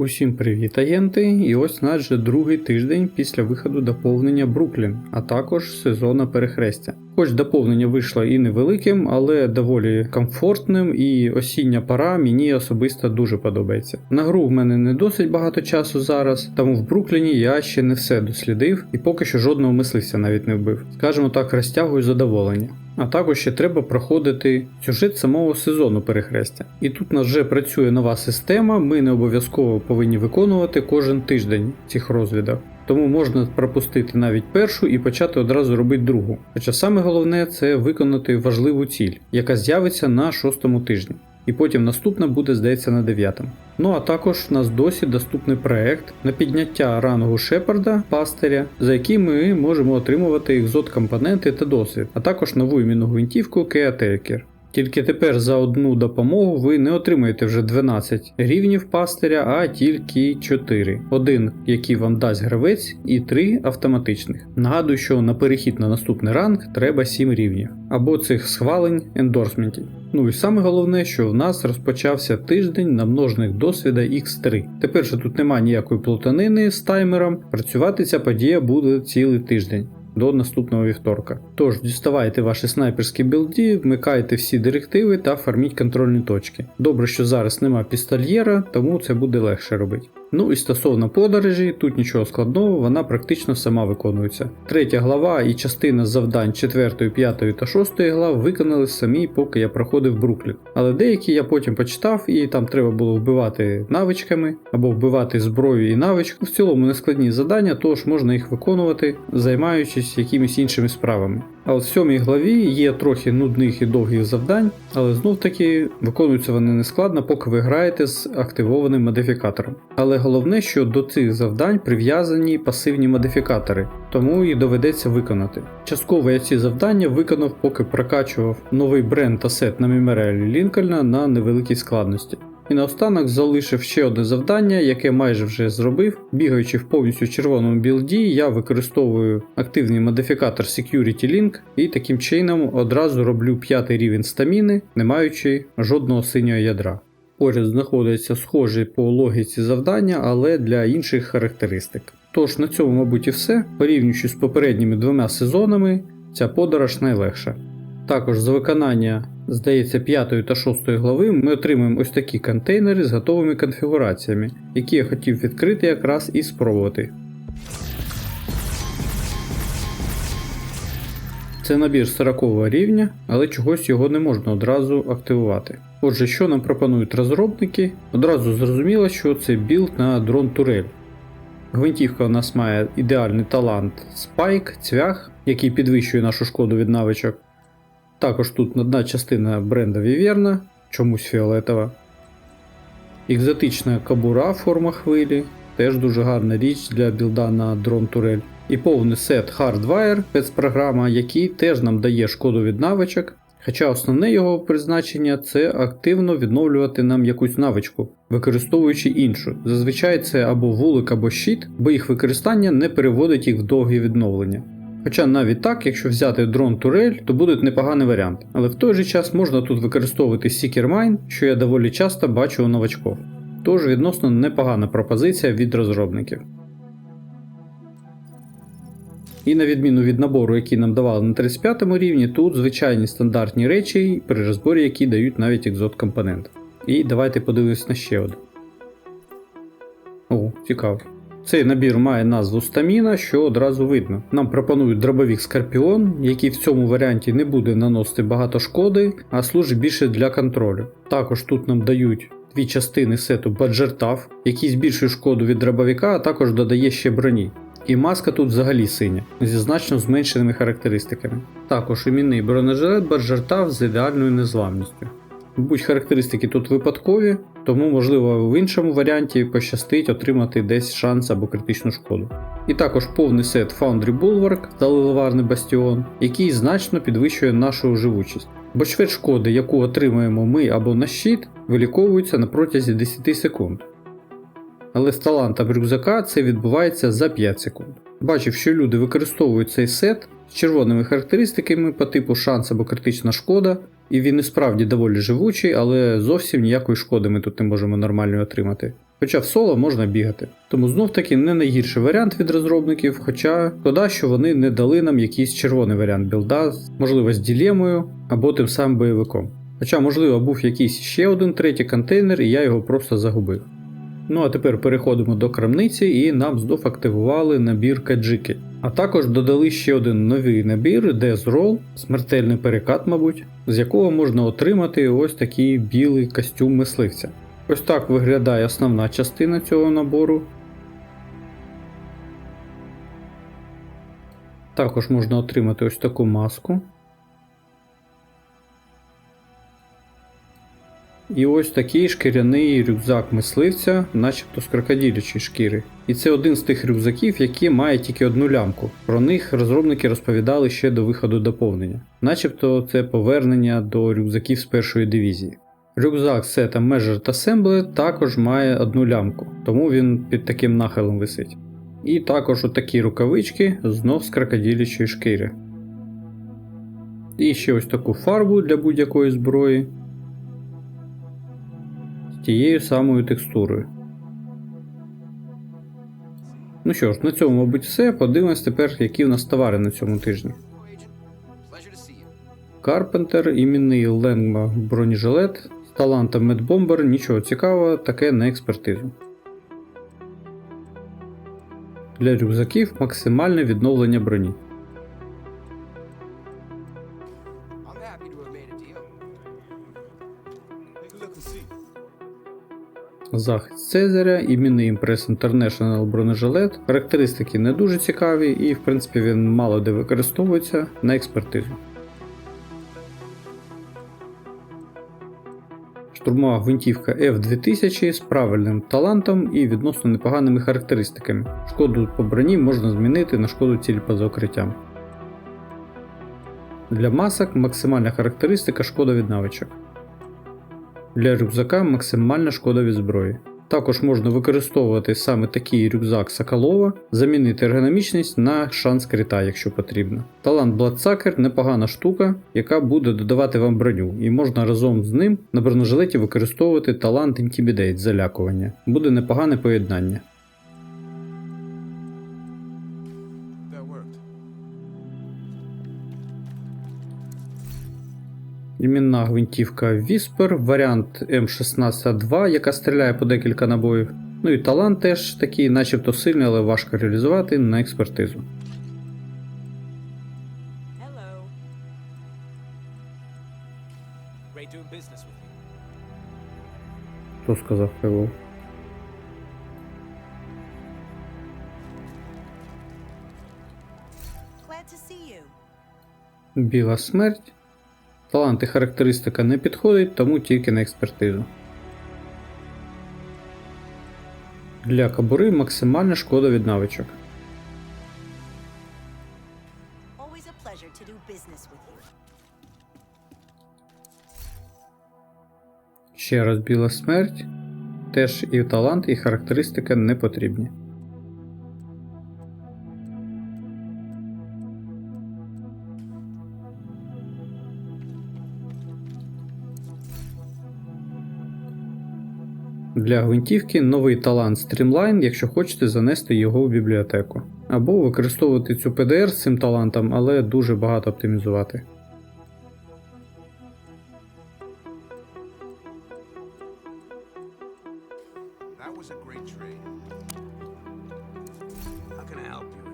Усім привіт, агенти! І ось наш же другий тиждень після виходу доповнення Бруклін, а також сезону перехрестя. Хоч доповнення вийшло і невеликим, але доволі комфортним, і осіння пора мені особисто дуже подобається. На гру в мене не досить багато часу зараз, тому в Брукліні я ще не все дослідив і поки що жодного мисливця навіть не вбив. Скажімо так, розтягую задоволення. А також ще треба проходити сюжет самого сезону перехрестя. І тут у нас вже працює нова система, ми не обов'язково повинні виконувати кожен тиждень цих розвідок. Тому можна пропустити навіть першу і почати одразу робити другу. Хоча саме головне це виконати важливу ціль, яка з'явиться на шостому тижні. І потім наступна буде, здається, на 9. Ну а також в нас досі доступний проект на підняття рангу Шепарда, пастиря, за який ми можемо отримувати екзот компоненти та досвід, а також нову іменну гвинтівку Caretaker. Тільки тепер за одну допомогу ви не отримаєте вже 12 рівнів пастиря, а тільки 4. Один, який вам дасть гравець, і 3 автоматичних. Нагадую, що на перехід на наступний ранг треба 7 рівнів, або цих схвалень ендорсментів. Ну і саме головне, що в нас розпочався тиждень намножених досвіда X3. Тепер же тут немає ніякої плутанини з таймером, працювати ця подія буде цілий тиждень до наступного вівторка. Тож діставайте ваші снайперські білді, вмикайте всі директиви та фарміть контрольні точки. Добре, що зараз нема пістольєра, тому це буде легше робити. Ну і стосовно подорожі, тут нічого складного, вона практично сама виконується. Третя глава і частина завдань 4, 5 та 6 глав виконали самі, поки я проходив Бруклін. Але деякі я потім почитав, і там треба було вбивати навичками або вбивати зброю і навичку. В цілому нескладні завдання, тож можна їх виконувати, займаючись якимись іншими справами. А от в сьомій главі є трохи нудних і довгих завдань, але знов таки виконуються вони нескладно, поки ви граєте з активованим модифікатором. Але головне, що до цих завдань прив'язані пасивні модифікатори, тому їх доведеться виконати. Частково я ці завдання виконав, поки прокачував новий бренд та сет на меморіалі Лінкольна на невеликій складності. І наостанок залишив ще одне завдання, яке майже вже зробив. Бігаючи в повністю червоному білді, я використовую активний модифікатор Security Link і таким чином одразу роблю п'ятий рівень стаміни, не маючи жодного синього ядра. Поряд знаходяться схожі по логіці завдання, але для інших характеристик. Тож на цьому, мабуть, і все. Порівнюючи з попередніми двома сезонами, ця подорож найлегша. Також за виконання, здається, 5 та 6 глави ми отримаємо ось такі контейнери з готовими конфігураціями, які я хотів відкрити якраз і спробувати. Це набір 40 рівня, але чогось його не можна одразу активувати. Отже, що нам пропонують розробники? Одразу зрозуміло, що це білд на дрон турель. Гвинтівка у нас має ідеальний талант спайк, цвях, який підвищує нашу шкоду від навичок. Також тут одна частина бренда Віверна, чомусь фіолетова. Екзотична кабура форма хвилі, теж дуже гарна річ для білда на дрон турель. І повний сет Hardwire, спецпрограма, який теж нам дає шкоду від навичок. Хоча основне його призначення це активно відновлювати нам якусь навичку, використовуючи іншу. Зазвичай це або вулик, або щит, бо їх використання не переводить їх в довгі відновлення. Хоча навіть так, якщо взяти дрон турель, то буде непоганий варіант. Але в той же час можна тут використовувати Seeker Mine, що я доволі часто бачу у новачков. Тож відносно непогана пропозиція від розробників. І на відміну від набору, який нам давали на 35 рівні, тут звичайні стандартні речі, при розборі які дають навіть екзот компонент. І давайте подивимось на ще один. О, цікаво. Цей набір має назву стаміна, що одразу видно. Нам пропонують дробовик Скорпіон, який в цьому варіанті не буде наносити багато шкоди, а служить більше для контролю. Також тут нам дають дві частини сету Баджертав, який збільшує шкоду від дробовика, а також додає ще броні. І маска тут взагалі синя, зі значно зменшеними характеристиками. Також іменний бронежилет Баджертав з ідеальною незламністю. Мабуть, характеристики тут випадкові, тому, можливо, в іншому варіанті пощастить отримати десь шанс або критичну шкоду. І також повний сет Foundry Bulwark та Лиловарний Бастіон, який значно підвищує нашу живучість. Бо чверть шкоди, яку отримаємо ми або на щит, виліковується на протязі 10 секунд. Але з талантом рюкзака це відбувається за 5 секунд. Бачив, що люди використовують цей сет з червоними характеристиками по типу шанс або критична шкода, і він і справді доволі живучий, але зовсім ніякої шкоди ми тут не можемо нормально отримати. Хоча в соло можна бігати. Тому знов таки не найгірший варіант від розробників, хоча шкода, що вони не дали нам якийсь червоний варіант білда, можливо, з ділемою або тим самим бойовиком. Хоча, можливо, був якийсь ще один третій контейнер, і я його просто загубив. Ну а тепер переходимо до крамниці і нам знов активували набір каджики. А також додали ще один новий набір Death Roll, смертельний перекат, мабуть, з якого можна отримати ось такий білий костюм мисливця. Ось так виглядає основна частина цього набору. Також можна отримати ось таку маску. І ось такий шкіряний рюкзак мисливця, начебто з крокодилячої шкіри. І це один з тих рюкзаків, які має тільки одну лямку. Про них розробники розповідали ще до виходу доповнення. Начебто це повернення до рюкзаків з першої дивізії. Рюкзак сета Measured Assemble також має одну лямку, тому він під таким нахилом висить. І також отакі рукавички знов з крокодилячої шкіри. І ще ось таку фарбу для будь-якої зброї тією самою текстурою. Ну що ж, на цьому, мабуть, все. Подивимось тепер, які в нас товари на цьому тижні. Карпентер, іменний Ленгма бронежилет, з талантом Медбомбер, нічого цікавого, таке на експертизу. Для рюкзаків максимальне відновлення броні. Захист Цезаря, іменний імпрес International бронежилет. Характеристики не дуже цікаві, і в принципі він мало де використовується на експертизу. Штурмова гвинтівка F2000 з правильним талантом і відносно непоганими характеристиками. Шкоду по броні можна змінити на шкоду цілі поза укриттям. Для масок максимальна характеристика шкода від навичок. Для рюкзака максимальна шкода від зброї. Також можна використовувати саме такий рюкзак Соколова, замінити ергономічність на шанс крита, якщо потрібно. Талант Бладсакер непогана штука, яка буде додавати вам броню, і можна разом з ним на бронежилеті використовувати талант Intimidate залякування. Буде непогане поєднання. Іменна гвинтівка Whisper, варіант М16А2, яка стріляє по декілька набоїв. Ну і талант теж такий, начебто сильний, але важко реалізувати на експертизу. Хто сказав hello? Біла смерть. Талант і характеристика не підходить, тому тільки на експертизу. Для кабури максимальна шкода від навичок. Ще раз біла смерть. Теж і талант, і характеристика не потрібні. Для гвинтівки новий талант Streamline, якщо хочете занести його в бібліотеку. Або використовувати цю PDR з цим талантом, але дуже багато оптимізувати. That was a great trade. How can I help you,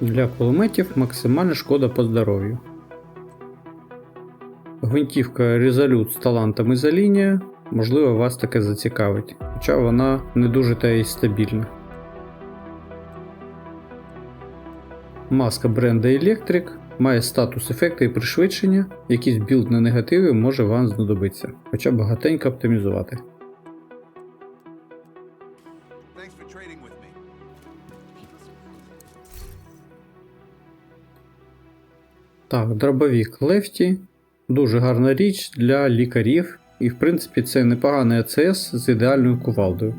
Для кулеметів максимальна шкода по здоров'ю. Гвинтівка Resolute з талантом ізолінія, можливо, вас таке зацікавить, хоча вона не дуже та й стабільна. Маска бренда Electric має статус ефекти і пришвидшення, якийсь білд на негативи може вам знадобитися, хоча багатенько оптимізувати. Так, дробовік Лефті. Дуже гарна річ для лікарів і в принципі це непоганий АЦС з ідеальною кувалдою.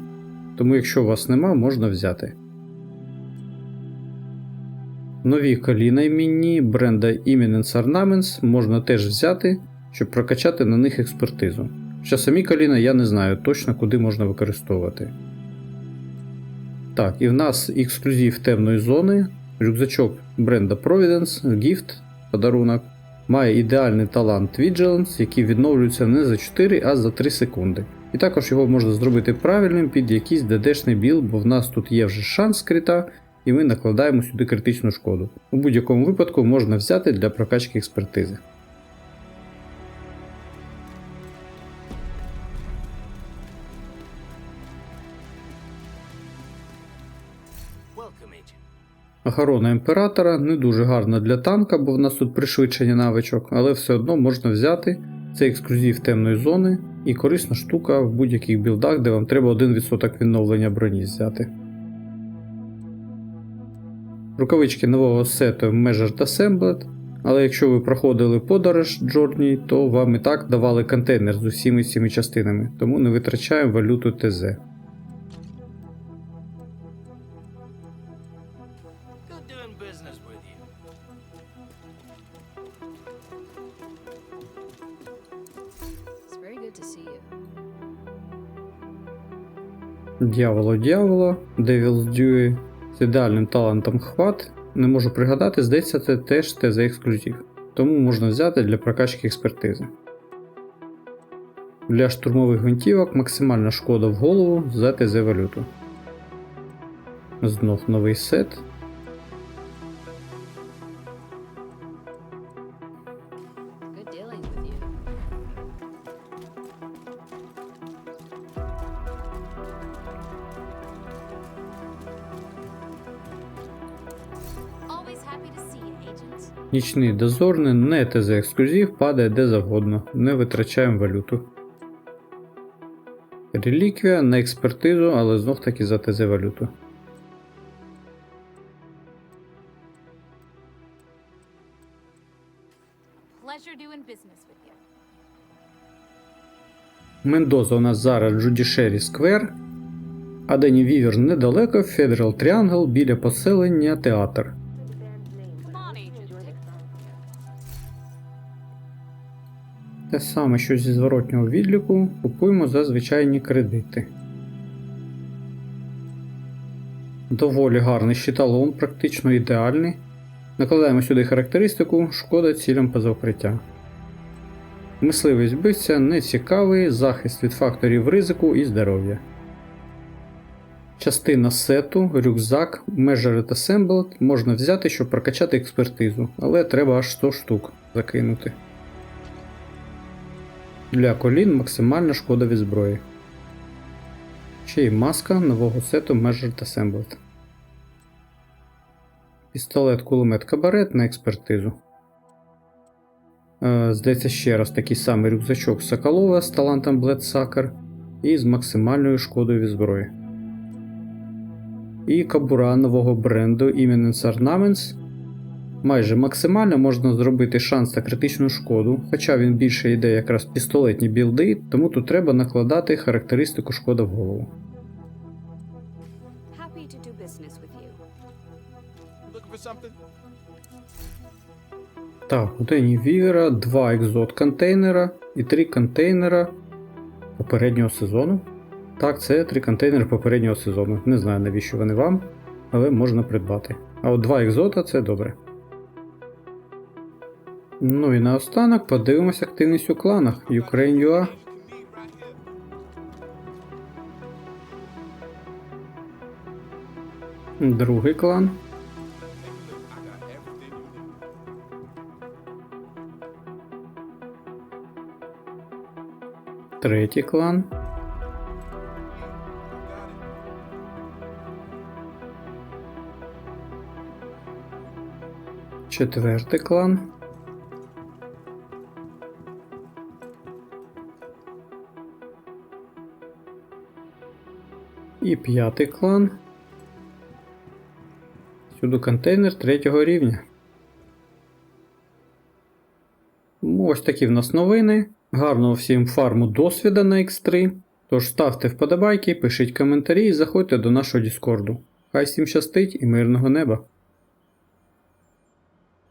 Тому якщо у вас нема, можна взяти. Нові коліна іменні бренда Imminence Ornaments можна теж взяти, щоб прокачати на них експертизу. Ще самі коліна я не знаю точно куди можна використовувати. Так, і в нас ексклюзив темної зони, рюкзачок бренда Providence, Gift, подарунок. Має ідеальний талант Vigilance, який відновлюється не за 4, а за 3 секунди. І також його можна зробити правильним під якийсь ДДшний білд, бо в нас тут є вже шанс крита, і ми накладаємо сюди критичну шкоду. У будь-якому випадку можна взяти для прокачки експертизи. Охорона імператора не дуже гарна для танка, бо в нас тут пришвидшення навичок, але все одно можна взяти. Це ексклюзив темної зони і корисна штука в будь-яких білдах, де вам треба 1% відновлення броні взяти. Рукавички нового сету Measured Assembled, але якщо ви проходили подорож Джорні, то вам і так давали контейнер з усіми цими частинами, тому не витрачаємо валюту ТЗ. Doing business with you. It's very good to see you. Дьяволо дьявола, Devil's Dewey з ідеальним талантом хват. Не можу пригадати, здається, це теж ТЗ ексклюзив. Тому можна взяти для прокачки експертизи. Для штурмових гвинтівок максимальна шкода в голову за ТЗ валюту. Знов новий сет. Нічний дозорний, не ТЗ ексклюзив, падає де завгодно, не витрачаємо валюту. Реліквія на експертизу, але знов таки за ТЗ валюту. Мендоза у нас зараз Джудішері Сквер, а Дені Вівер недалеко, Федерал Тріангл біля поселення театр. Те саме, що зі зворотнього відліку, купуємо за звичайні кредити. Доволі гарний щиталон, практично ідеальний. Накладаємо сюди характеристику, шкода цілям поза укриття. Мисливець вбивця не цікавий, захист від факторів ризику і здоров'я. Частина сету, рюкзак, Measured Assembled можна взяти, щоб прокачати експертизу, але треба аж 100 штук закинути. Для колін максимальна шкода від зброї. Ще й маска нового сету Measured Assembled. Пістолет кулемет кабарет на експертизу. Е, здається, ще раз такий самий рюкзачок Соколова з талантом Bloodsucker і з максимальною шкодою від зброї. І кабура нового бренду Imminence Ornaments Майже максимально можна зробити шанс на критичну шкоду, хоча він більше йде якраз пістолетні білди, тому тут треба накладати характеристику шкода в голову. Так, у Дені Вівера два екзот контейнера і три контейнера попереднього сезону. Так, це три контейнери попереднього сезону. Не знаю навіщо вони вам, але можна придбати. А от два екзота це добре. Ну і наостанок подивимось активність у кланах Ukraine.ua. Другий клан. Третій клан. Четвертий клан. І п'ятий клан. Сюди контейнер третього рівня. Ось такі в нас новини. Гарного всім фарму досвіда на X3. Тож ставте вподобайки, пишіть коментарі і заходьте до нашого Діскорду. Хай всім щастить і мирного неба!